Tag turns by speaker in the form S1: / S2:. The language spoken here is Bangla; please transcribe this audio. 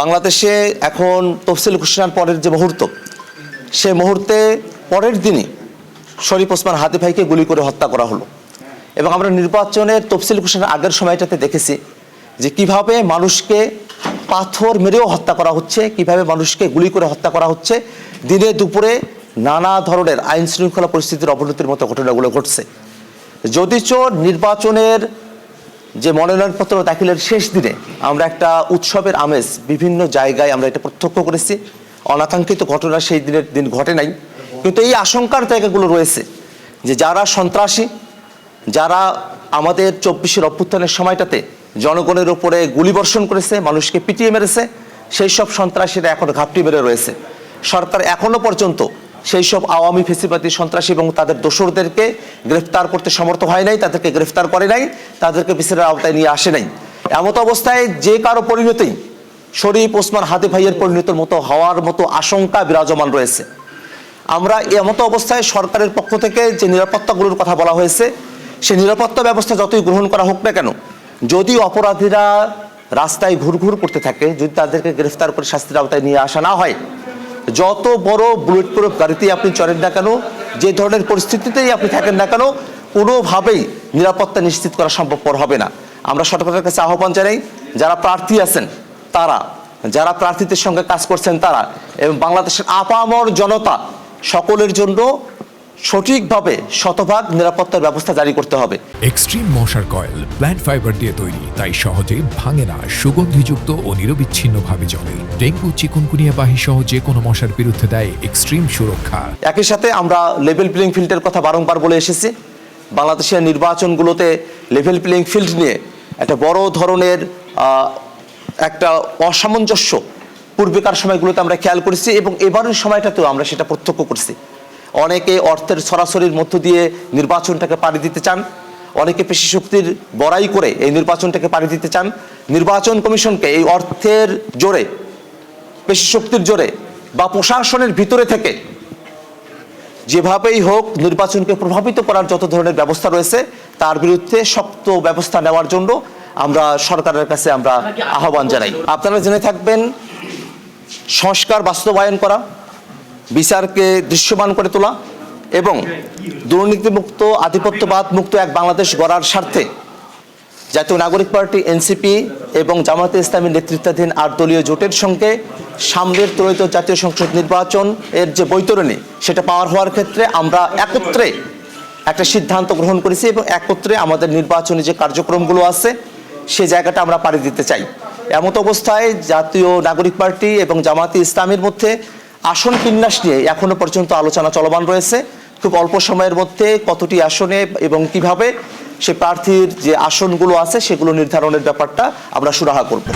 S1: বাংলাদেশে এখন তফসিল ঘোষণার পরের যে মুহূর্ত, সে মুহূর্তে পরের দিনই শরীফ ওসমান হাতি ভাইকে গুলি করে হত্যা করা হলো। এবং আমরা নির্বাচনের তফসিল ঘোষণার আগের সময়টাতে দেখেছি যে কীভাবে মানুষকে পাথর মেরেও হত্যা করা হচ্ছে, কীভাবে মানুষকে গুলি করে হত্যা করা হচ্ছে। দিনে দুপুরে নানা ধরনের আইন শৃঙ্খলা পরিস্থিতির অবনতির মতো ঘটনাগুলো ঘটছে। যদিচ নির্বাচনের যে মনোনয়নপত্র দাখিলের শেষ দিনে আমরা একটা উৎসবের আমেজ বিভিন্ন জায়গায় আমরা এটা প্রত্যক্ষ করেছি। অনাকাঙ্ক্ষিত ঘটনা সেই দিনের দিন ঘটে নাই। কিন্তু এই আশঙ্কার জায়গাগুলো রয়েছে যে যারা সন্ত্রাসী, যারা আমাদের চব্বিশের অভ্যুত্থানের সময়টাতে জনগণের উপরে গুলিবর্ষণ করেছে, মানুষকে পিটিয়ে মেরেছে, সেই সব সন্ত্রাসীরা এখন ঘাপটি মেরে রয়েছে। সরকার এখনও পর্যন্ত সেই সব আওয়ামী ফেসিবাদী সন্ত্রাসী এবং তাদের দোসরদেরকে গ্রেফতার করতে সমর্থ হয় নাই, তাদেরকে গ্রেফতার করে নাই, তাদেরকে বিচারের আওতায় নিয়ে আসে নাই। এমত অবস্থায় যে কারও পরিণতি, শরীফ ওসমান হাদি ভাইয়ের পরিণতির মতো হওয়ার মতো আশঙ্কা বিরাজমান রয়েছে। আমরা এমতো অবস্থায় সরকারের পক্ষ থেকে যে নিরাপত্তাগুলোর কথা বলা হয়েছে সেই নিরাপত্তা ব্যবস্থা যতই গ্রহণ করা হোক না কেন, যদি অপরাধীরা রাস্তায় ঘুরঘুর করতে থাকে, যদি তাদেরকে গ্রেফতার করে শাস্তির আওতায় নিয়ে আসা না হয় যত বড় বুলেট প্রুফ গাড়িতেই আপনি চড়েন না কেন, যে ধরনের পরিস্থিতিতেই আপনি থাকেন না কেন, কোনোভাবেই নিরাপত্তা নিশ্চিত করা সম্ভবপর হবে না। আমরা সরকারের কাছে আহ্বান জানাই, যারা প্রার্থী আছেন, তারা, যারা প্রার্থীদের সঙ্গে কাজ করছেন তারা, এবং বাংলাদেশের আপামর জনতা, সকলের জন্য সঠিকভাবে শতভাগ নিরাপত্তার ব্যবস্থা জারি করতে হবে।
S2: এক্সট্রিম মশার কয়েল প্ল্যান্ট ফাইবার দিয়ে তৈরি তাই সহজে ভাঙে না সুগন্ধিযুক্ত ও নিরবিচ্ছিন্নভাবে জ্বলে। ডেঙ্গু চিকুনকুনিয়া বাহি সহ যে কোনো মশার বিরুদ্ধে দেয় এক্সট্রিম সুরক্ষা।
S1: একই সাথে আমরা লেভেল প্লেইং ফিল্ডের কথা বারংবার বলে এসেছি। বাংলাদেশের নির্বাচনগুলোতে লেভেল প্লেইং ফিল্ড নিয়ে একটা বড় ধরনের একটা অসামঞ্জস্য পূর্বেকার সময়গুলোতে আমরা খেয়াল করেছি এবং এবারের সময়টাতেও আমরা সেটা প্রত্যক্ষ করছি। অনেকে অর্থের সরাসরির মধ্য দিয়ে নির্বাচনটাকে পাড়ি দিতে চান, অনেকে পেশি শক্তির বড়াই করে এই নির্বাচনটাকে পাড়ি দিতে চান। নির্বাচন কমিশনকে এই অর্থের জোরে, পেশি শক্তির জোরে বা প্রশাসনের ভিতরে থেকে যেভাবেই হোক নির্বাচনকে প্রভাবিত করার যত ধরনের ব্যবস্থা রয়েছে, তার বিরুদ্ধে শক্ত ব্যবস্থা নেওয়ার জন্য আমরা সরকারের কাছে আমরা আহ্বান জানাই। আপনারা জেনে থাকবেন, সংস্কার বাস্তবায়ন করা বিচারকে দৃশ্যমান করে তোলা এবং দুর্নীতিমুক্ত, আধিপত্যবাদ মুক্ত এক বাংলাদেশ গড়ার স্বার্থে জাতীয় নাগরিক পার্টি, এনসিপি এবং জামাতে ইসলামী নেতৃত্বাধীন আট দলীয় জোটের সঙ্গে সামনের ত্রয়িত জাতীয় সংসদ নির্বাচন এর যে বৈতরণী, সেটা পাওয়ার হওয়ার ক্ষেত্রে আমরা একত্রে একটা সিদ্ধান্ত গ্রহণ করেছি এবং একত্রে আমাদের নির্বাচনী যে কার্যক্রমগুলো আছে, সে জায়গাটা আমরা পাড়ি দিতে চাই। এমত অবস্থায় জাতীয় নাগরিক পার্টি এবং জামাতে ইসলামের মধ্যে আসন বিন্যাস নিয়ে এখনও পর্যন্ত আলোচনা চলমান রয়েছে। খুব অল্প সময়ের মধ্যে কতটি আসনে এবং কীভাবে সে প্রার্থীর যে আসনগুলো আছে সেগুলো নির্ধারণের ব্যাপারটা আমরা সুরাহা করব।